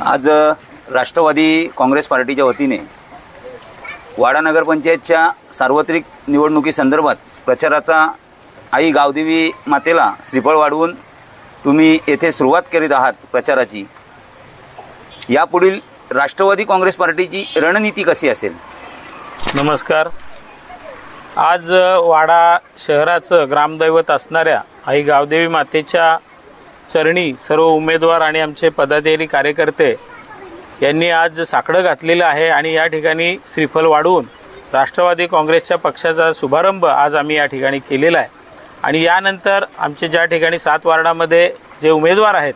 आज राष्ट्रवादी काँग्रेस पार्टीच्या वतीने वाडा नगरपंचायतच्या सार्वत्रिक निवडणुकीसंदर्भात प्रचाराचा आई गावदेवी मातेला श्रीफळ वाढवून तुम्ही येथे सुरुवात करीत आहात प्रचाराची. यापुढील राष्ट्रवादी काँग्रेस पार्टीची रणनीती कशी असेल? नमस्कार. आज वाडा शहराचं ग्रामदैवत असणाऱ्या आई गावदेवी मातेच्या चरणी सर्व उमेदवार आणि आमचे पदाधिकारी कार्यकर्ते यांनी आज साकडं घातलेलं आहे आणि या ठिकाणी श्रीफल वाढवून राष्ट्रवादी काँग्रेसच्या पक्षाचा शुभारंभ आज आम्ही या ठिकाणी केलेला आहे. आणि यानंतर आमचे ज्या ठिकाणी सात वार्डामध्ये जे उमेदवार आहेत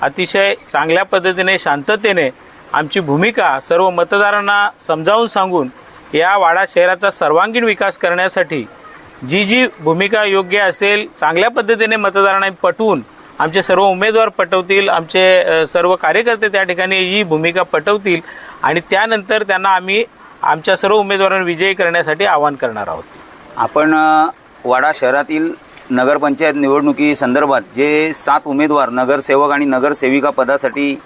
अतिशय चांगल्या पद्धतीने शांततेने आमची भूमिका सर्व मतदारांना समजावून सांगून या वाडा शहराचा सर्वांगीण विकास करण्यासाठी जी जी भूमिका योग्य असेल चांगल्या पद्धतीने मतदारांना पटवून आमचे सर्व उमेदवार पटवतील आमचे सर्व कार्यकर्ते त्या ठिकाणी ही भूमिका पटवतील आणि त्यानंतर त्यांना आम्ही आमच्या सर्व उमेदवारांना विजयी करण्यासाठी आवाहन करणार आहोत. आपण वाडा शहरातील नगरपंचायत निवडणुकी संदर्भात जे सात उमेदवार नगरसेवक आणि नगरसेविका पदासाठी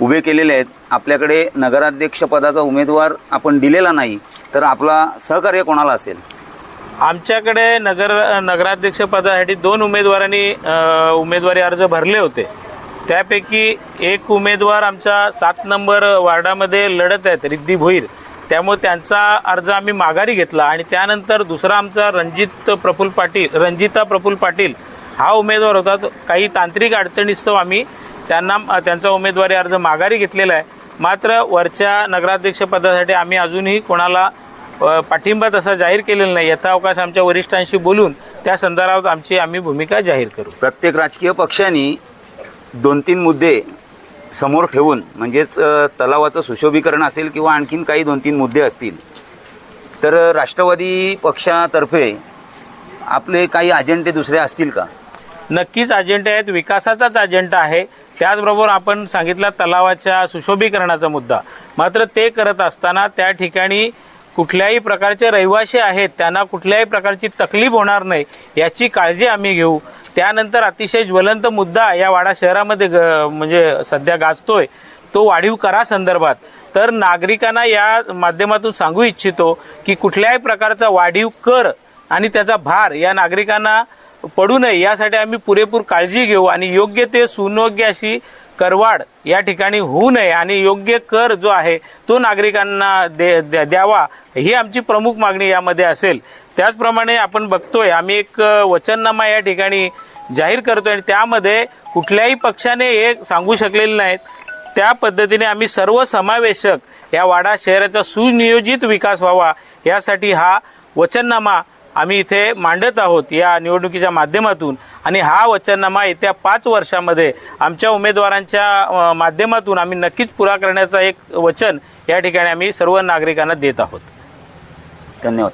उभे केलेले आहेत आपल्याकडे नगराध्यक्ष पदाचा उमेदवार आपण दिलेला नाही तर आपला सहकार्य कोणाला असेल? आमच्याकडे नगर नगराध्यक्ष पदासाठी दोन उमेदवारांनी उमेदवारी अर्ज भरले होते. त्यापैकी एक उमेदवार आमच्या सात नंबर वार्डामध्ये लढत आहेत रिद्धी भोईर. त्यामुळे त्यांचा अर्ज आम्ही माघारी घेतला आणि त्यानंतर दुसरा आमचा रणजित प्रफुल्ल पाटील रणजिता प्रफुल्ल पाटील हा उमेदवार होता. काही तांत्रिक अडचणीस्तव आम्ही त्यांना त्यांचा उमेदवारी अर्ज माघारी घेतलेला आहे. मात्र वरच्या नगराध्यक्ष पदासाठी आम्ही अजूनही कोणाला पाठिंबा तसा जाहीर केलेला नाही. यथावकाश आमच्या वरिष्ठांशी बोलून त्या संदर्भात आमची आम्ही भूमिका जाहीर करू. प्रत्येक राजकीय पक्षांनी दोन तीन मुद्दे समोर ठेवून म्हणजेच तलावाचं सुशोभीकरण असेल किंवा आणखीन काही दोन तीन मुद्दे असतील तर राष्ट्रवादी पक्षातर्फे आपले काही अजेंडे दुसरे असतील का? नक्कीच अजेंडा आहेत. विकासाचाच अजेंडा आहे. त्याचबरोबर आपण सांगितला तलावाच्या सुशोभीकरणाचा मुद्दा. मात्र ते करत असताना त्या ठिकाणी कुठल्याही प्रकारचे रहिवासी आहेत त्यांना कुठल्याही प्रकारची तकलीफ होणार नाही याची काळजी आम्ही घेऊ. त्यानंतर अतिशय ज्वलंत मुद्दा या वाडा शहरामध्ये ग म्हणजे सध्या गाजतोय. तो वाढीव करा संदर्भात. तर नागरिकांना या माध्यमातून सांगू इच्छितो की कुठल्याही प्रकारचा वाढीव कर आणि त्याचा भार या नागरिकांना पडू नये यासाठी आम्ही पुरेपूर काळजी घेऊ आणि योग्य ते सुयोग्य अशी करवाढ या ठिकाणी होऊ नये आणि योग्य कर जो आहे तो नागरिकांना दे द्या- द्यावा ही आमची प्रमुख मागणी यामध्ये असेल. त्याचप्रमाणे आपण बघतोय आम्ही एक वचननामा या ठिकाणी जाहीर करतोय आणि त्यामध्ये कुठल्याही पक्षाने हे सांगू शकलेले नाहीत. त्या पद्धतीने आम्ही सर्व समावेशक या वाडा शहराचा सुनियोजित विकास व्हावा यासाठी हा वचननामा आम्ही इथे मांडत आहोत या निवडणुकीच्या माध्यमातून. आणि हा वचननामा येत्या पाच वर्षामध्ये आमच्या उमेदवारांच्या माध्यमातून आम्ही नक्कीच पुरा करण्याचा एक वचन या ठिकाणी आम्ही सर्व नागरिकांना देत आहोत. धन्यवाद.